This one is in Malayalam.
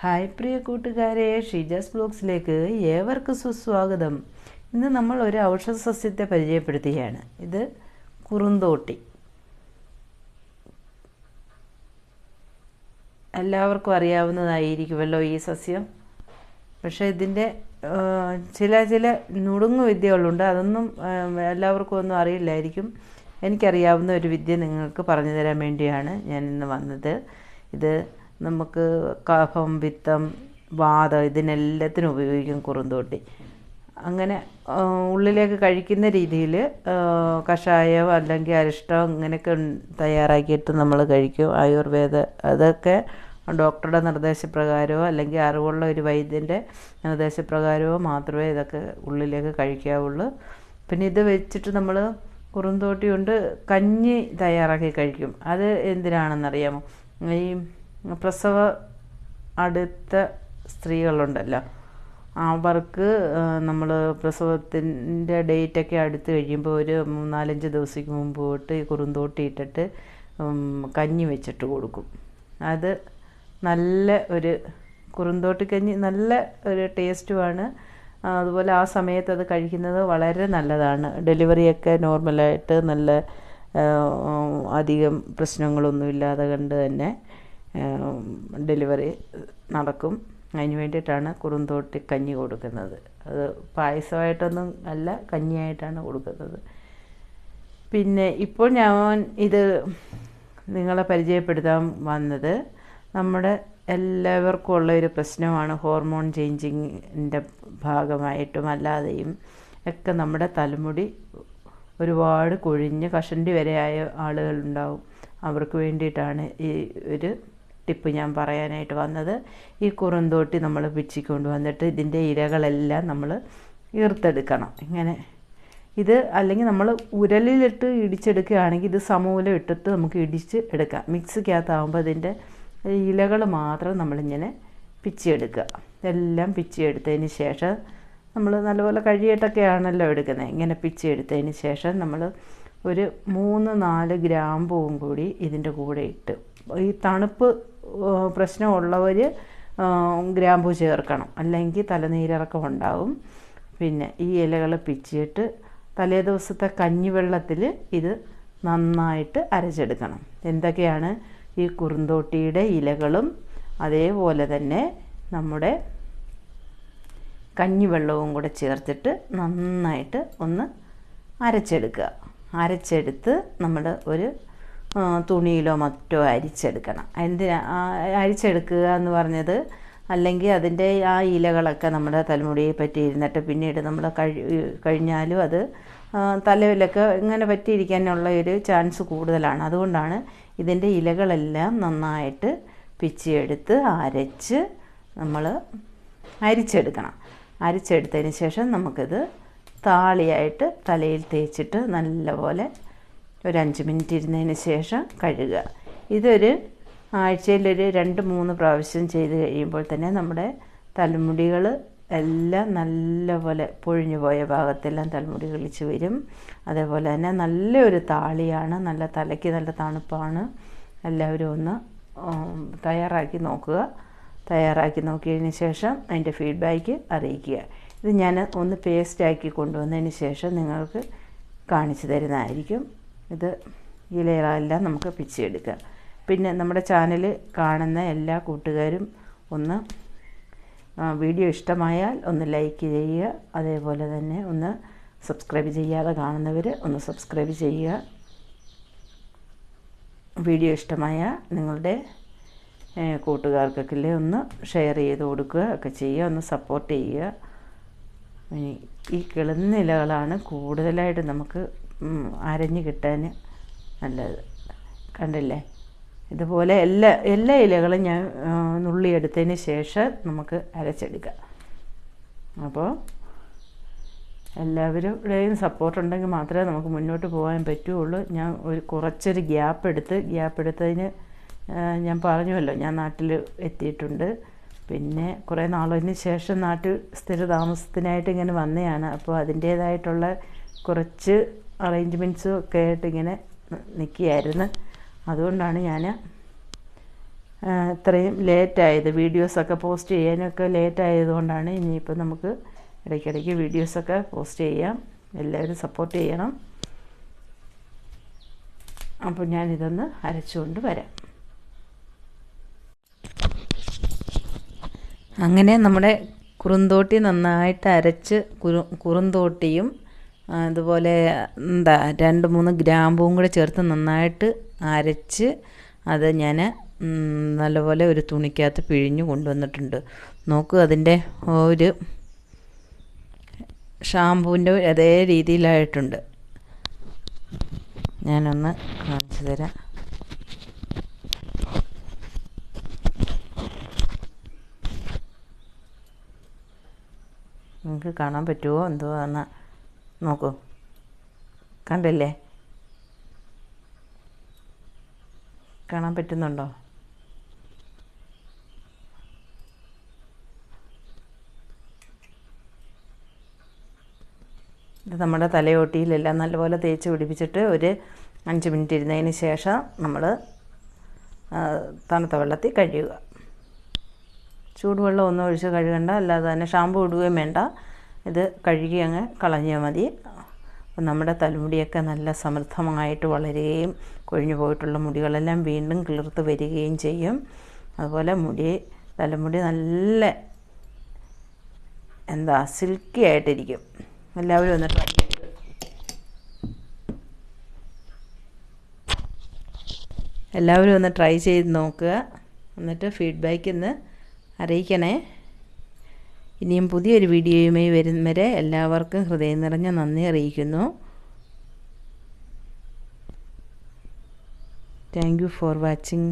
ഹായ് പ്രിയ കൂട്ടുകാരെ ഷിജാസ് ബ്ലോഗ്സിലേക്ക് ഏവർക്കും സുസ്വാഗതം. ഇന്ന് നമ്മൾ ഒരു ഔഷധ സസ്യത്തെ പരിചയപ്പെടുത്തുകയാണ്. ഇത് കുറുന്തോട്ടി. എല്ലാവർക്കും അറിയാവുന്നതായിരിക്കുമല്ലോ ഈ സസ്യം. പക്ഷേ ഇതിന്റെ ചില ചില നുടുങ്ങു വിദ്യകളുണ്ട്. അതൊന്നും എല്ലാവർക്കും ഒന്നും അറിയില്ലായിരിക്കും. എനിക്കറിയാവുന്ന ഒരു വിദ്യ നിങ്ങൾക്ക് പറഞ്ഞു തരാൻ വേണ്ടിയാണ് ഞാൻ ഇന്ന് വന്നത്. ഇത് നമുക്ക് കഫം പിത്തം വാതം ഇതിനെല്ലാത്തിനും ഉപയോഗിക്കും കുറുന്തോട്ടി. അങ്ങനെ ഉള്ളിലേക്ക് കഴിക്കുന്ന രീതിയിൽ കഷായം അല്ലെങ്കിൽ അരിഷ്ടം ഇങ്ങനെയൊക്കെ തയ്യാറാക്കിയിട്ട് നമ്മൾ കഴിക്കും. ആയുർവേദ അതൊക്കെ ഡോക്ടറുടെ നിർദ്ദേശപ്രകാരമോ അല്ലെങ്കിൽ അറിവുള്ള ഒരു വൈദ്യന്റെ നിർദ്ദേശപ്രകാരമോ മാത്രമേ ഇതൊക്കെ ഉള്ളിലേക്ക് കഴിക്കാവുള്ളൂ. പിന്നെ ഇത് വെച്ചിട്ട് നമ്മൾ കുറുന്തോട്ടി കൊണ്ട് കഞ്ഞി തയ്യാറാക്കി കഴിക്കും. അത് എന്തിനാണെന്നറിയാമോ? ഈ പ്രസവ അടുത്ത സ്ത്രീകളുണ്ടല്ലോ. അവർക്ക് നമ്മൾ പ്രസവത്തിന്റെ ഡേറ്റൊക്കെ അടുത്ത് കഴിയുമ്പോൾ ഒരു മൂന്നാലഞ്ച് ദിവസത്തേക്ക് മുമ്പ് തൊട്ട് ഈ കുറുന്തോട്ടി ഇട്ടിട്ട് കഞ്ഞി വെച്ചിട്ട് കൊടുക്കും. അത് നല്ല ഒരു കുറുന്തോട്ടി കഞ്ഞി നല്ല ഒരു ടേസ്റ്റുമാണ്. അതുപോലെ ആ സമയത്ത് അത് കഴിക്കുന്നത് വളരെ നല്ലതാണ്. ഡെലിവറിയൊക്കെ നോർമലായിട്ട് നല്ല അധികം പ്രശ്നങ്ങളൊന്നുമില്ലാതെ കണ്ട് തന്നെ ഡെലിവറി നടക്കും. അതിന് വേണ്ടിയിട്ടാണ് കുറുന്തോട്ടി കഞ്ഞി കൊടുക്കുന്നത്. അത് പായസമായിട്ടൊന്നും അല്ല കഞ്ഞിയായിട്ടാണ് കൊടുക്കുന്നത്. പിന്നെ ഇപ്പോൾ ഞാൻ ഇത് നിങ്ങളെ പരിചയപ്പെടുത്താൻ വന്നത് നമ്മുടെ എല്ലാവർക്കും ഉള്ള ഒരു പ്രശ്നമാണ് ഹോർമോൺ ചേഞ്ചിങ്ങിന്റെ ഭാഗമായിട്ടും അല്ലാതെയും ഒക്കെ നമ്മുടെ തലമുടി ഒരുപാട് കൊഴിഞ്ഞ് കഷണ്ടി വരെ ആയ ആളുകളുണ്ടാവും. അവർക്ക് വേണ്ടിയിട്ടാണ് ഈ ഒരു ടിപ്പ് ഞാൻ പറയാനായിട്ട് വന്നത്. ഈ കുറുന്തോട്ടി നമ്മൾ പിച്ചിക്കൊണ്ട് വന്നിട്ട് ഇതിന്റെ ഇരകളെല്ലാം നമ്മൾ ഈർത്തെടുക്കണം. ഇങ്ങനെ ഇത് അല്ലെങ്കിൽ നമ്മൾ ഉരലിലിട്ട് ഇടിച്ചെടുക്കുകയാണെങ്കിൽ ഇത് സമൂലം ഇട്ടിട്ട് നമുക്ക് ഇടിച്ച് എടുക്കാം. മിക്സിക്കകത്താകുമ്പോൾ അതിന്റെ ഇലകൾ മാത്രം നമ്മളിങ്ങനെ പിച്ചിയെടുക്കുക. എല്ലാം പിച്ചിയെടുത്തതിന് ശേഷം നമ്മൾ നല്ലപോലെ കഴിയേട്ടൊക്കെയാണല്ലോ എടുക്കുന്നത്. ഇങ്ങനെ പിച്ചിയെടുത്തതിന് ശേഷം നമ്മൾ ഒരു മൂന്ന് നാല് ഗ്രാമ്പൂവും കൂടി ഇതിന്റെ കൂടെ ഇട്ട് ഈ തണുപ്പ് പ്രശ്നമുള്ളവർ ഗ്രാമ്പൂ ചേർക്കണം. അല്ലെങ്കിൽ തലനീരിറക്കം ഉണ്ടാവും പിന്നെ ഈ ഇലകൾ പിച്ചിയിട്ട് തലേ ദിവസത്തെ കഞ്ഞിവെള്ളത്തിൽ ഇത് നന്നായിട്ട് അരച്ചെടുക്കണം. എന്തൊക്കെയാണ്? ഈ കുറുന്തോട്ടിയുടെ ഇലകളും അതേപോലെ തന്നെ നമ്മുടെ കഞ്ഞിവെള്ളവും കൂടെ ചേർത്തിട്ട് നന്നായിട്ട് ഒന്ന് അരച്ചെടുക്കുക. അരച്ചെടുത്ത് നമ്മൾ ഒരു തുണിയിലോ മറ്റോ അരിച്ചെടുക്കണം. എന്തിനാ? അരിച്ചെടുക്കുക എന്ന് പറഞ്ഞത് അല്ലെങ്കിൽ അതിന്റെ ആ ഇലകളൊക്കെ നമ്മുടെ തലമുടിയെ പറ്റിയിരുന്നിട്ട് പിന്നീട് നമ്മൾ കഴി കഴിഞ്ഞാലും അത് തലയിലൊക്കെ ഇങ്ങനെ പറ്റിയിരിക്കാനുള്ള ഒരു ചാൻസ് കൂടുതലാണ്. അതുകൊണ്ടാണ് ഇതിന്റെ ഇലകളെല്ലാം നന്നായിട്ട് പിച്ചിയെടുത്ത് അരച്ച് നമ്മൾ അരിച്ചെടുക്കണം. അരിച്ചെടുത്തതിന് ശേഷം നമുക്കിത് താളിയായിട്ട് തലയിൽ തേച്ചിട്ട് നല്ലപോലെ ഒരു മിനിറ്റ് ഇരുന്നതിന് ശേഷം കഴുകുക. ഇതൊരു ആഴ്ചയിലൊരു രണ്ട് മൂന്ന് പ്രാവശ്യം ചെയ്ത് കഴിയുമ്പോൾ തന്നെ നമ്മുടെ തലമുടികൾ എല്ലാം നല്ലപോലെ പൊഴിഞ്ഞു പോയ ഭാഗത്തെല്ലാം തലമുടി കളിച്ച് വരും. അതേപോലെ തന്നെ നല്ലൊരു താളിയാണ് നല്ല തലയ്ക്ക് നല്ല തണുപ്പാണ്. എല്ലാവരും ഒന്ന് തയ്യാറാക്കി നോക്കുക. തയ്യാറാക്കി നോക്കിയതിന് ശേഷം അതിന്റെ ഫീഡ്ബാക്ക് അറിയിക്കുക. ഇത് ഞാൻ ഒന്ന് പേസ്റ്റാക്കി കൊണ്ടുവന്നതിന് ശേഷം നിങ്ങൾക്ക് കാണിച്ചു തരുന്നതായിരിക്കും. ഇത് ഇലകളെല്ലാം നമുക്ക് പിച്ചെടുക്കാം പിന്നെ നമ്മുടെ ചാനൽ കാണുന്ന എല്ലാ കൂട്ടുകാരും ഒന്ന് വീഡിയോ ഇഷ്ടമായാൽ ഒന്ന് ലൈക്ക് ചെയ്യുക. അതേപോലെ തന്നെ ഒന്ന് സബ്സ്ക്രൈബ് ചെയ്യാതെ കാണുന്നവർ ഒന്ന് സബ്സ്ക്രൈബ് ചെയ്യുക. വീഡിയോ ഇഷ്ടമായ നിങ്ങളുടെ കൂട്ടുകാർക്കൊക്കെ ഒന്ന് ഷെയർ ചെയ്ത് കൊടുക്കുക ഒക്കെ ചെയ്യുക ഒന്ന് സപ്പോർട്ട് ചെയ്യുക. ഈ കിളുന്നിലകളാണ് കൂടുതലായിട്ട് നമുക്ക് അരഞ്ഞ് കിട്ടാൻ നല്ലത്. കണ്ടില്ലേ? ഇതുപോലെ എല്ലാ എല്ലാ ഇലകളും ഞാൻ നുള്ളിയെടുത്തതിന് ശേഷം നമുക്ക് അരച്ചെടുക്കാം. അപ്പോൾ എല്ലാവരുടെയും സപ്പോർട്ട് ഉണ്ടെങ്കിൽ മാത്രമേ നമുക്ക് മുന്നോട്ട് പോകാൻ പറ്റുള്ളൂ ഞാൻ ഒരു കുറച്ചൊരു ഗ്യാപ്പ് എടുത്ത് ഗ്യാപ്പ് എടുത്തതിന് ഞാൻ പറഞ്ഞുവല്ലോ ഞാൻ നാട്ടിൽ എത്തിയിട്ടുണ്ട്. പിന്നെ കുറേ നാളിന് ശേഷം നാട്ടിൽ സ്ഥിര താമസത്തിനായിട്ട് ഇങ്ങനെ വന്നതാണ്. അപ്പോൾ അതിന്റേതായിട്ടുള്ള കുറച്ച് അറേഞ്ച്മെന്റ്സും ഒക്കെ ആയിട്ട് ഇങ്ങനെ നിൽക്കുകയായിരുന്നു അതുകൊണ്ടാണ് ഞാൻ ഇത്രയും ലേറ്റായത് വീഡിയോസൊക്കെ പോസ്റ്റ് ചെയ്യാനൊക്കെ ലേറ്റ് ആയതുകൊണ്ടാണ് ഇനിയിപ്പോൾ നമുക്ക് ഇടയ്ക്കിടയ്ക്ക് വീഡിയോസൊക്കെ പോസ്റ്റ് ചെയ്യാം. എല്ലാവരും സപ്പോർട്ട് ചെയ്യണം. അപ്പോൾ ഞാനിതൊന്ന് അരച്ചുകൊണ്ട് വരാം. അങ്ങനെ നമ്മുടെ കുറുന്തോട്ടി നന്നായിട്ട് അരച്ച് കുറു കുറുന്തോട്ടിയും അതുപോലെ എന്താ രണ്ട് മൂന്ന് ഗ്രാമ്പൂവും കൂടെ ചേർത്ത് നന്നായിട്ട് അരച്ച് അത് ഞാൻ നല്ലപോലെ ഒരു തുണിക്കകത്ത് പിഴിഞ്ഞ് കൊണ്ടുവന്നിട്ടുണ്ട്. നോക്കൂ അതിന്റെ ഒരു ഷാമ്പൂവിന്റെ അതേ രീതിയിലായിട്ടുണ്ട്. ഞാനൊന്ന് കാണിച്ചു തരാം. നിങ്ങൾക്ക് കാണാൻ പറ്റുമോ എന്തോ എന്ന് നോക്കൂ. കണ്ടല്ലേ? കാണാൻ പറ്റുന്നുണ്ടോ? ഇത് നമ്മുടെ തലയോട്ടിയിലെല്ലാം നല്ലപോലെ തേച്ച് പിടിപ്പിച്ചിട്ട് ഒരു അഞ്ച് മിനിറ്റ് ഇരുന്നതിന് ശേഷം നമ്മൾ തണുത്ത വെള്ളത്തിൽ കഴുകുക. ചൂടുവെള്ളം ഒന്നും ഒഴിച്ച് കഴുകണ്ട അല്ലാതെ തന്നെ ഷാമ്പു ഇടുകയും വേണ്ട. ഇത് കഴുകി അങ്ങ് കളഞ്ഞാൽ മതി. അപ്പം നമ്മുടെ തലമുടിയൊക്കെ നല്ല സമൃദ്ധമായിട്ട് വളരുകയും കൊഴിഞ്ഞു പോയിട്ടുള്ള മുടികളെല്ലാം വീണ്ടും കിളിർത്ത് വരികയും ചെയ്യും. അതുപോലെ മുടി തലമുടി നല്ല എന്താ സിൽക്കി ആയിട്ടിരിക്കും. എല്ലാവരും ഒന്ന് ട്രൈ എല്ലാവരും ഒന്ന് ട്രൈ ചെയ്ത് നോക്കുക. എന്നിട്ട് ഫീഡ്ബാക്ക് ഇന്ന് അറിയിക്കണേ. ഇനിയും പുതിയൊരു വീഡിയോയുമായി വരും വരെ എല്ലാവർക്കും ഹൃദയം നിറഞ്ഞ നന്ദി അറിയിക്കുന്നു. Thank you for watching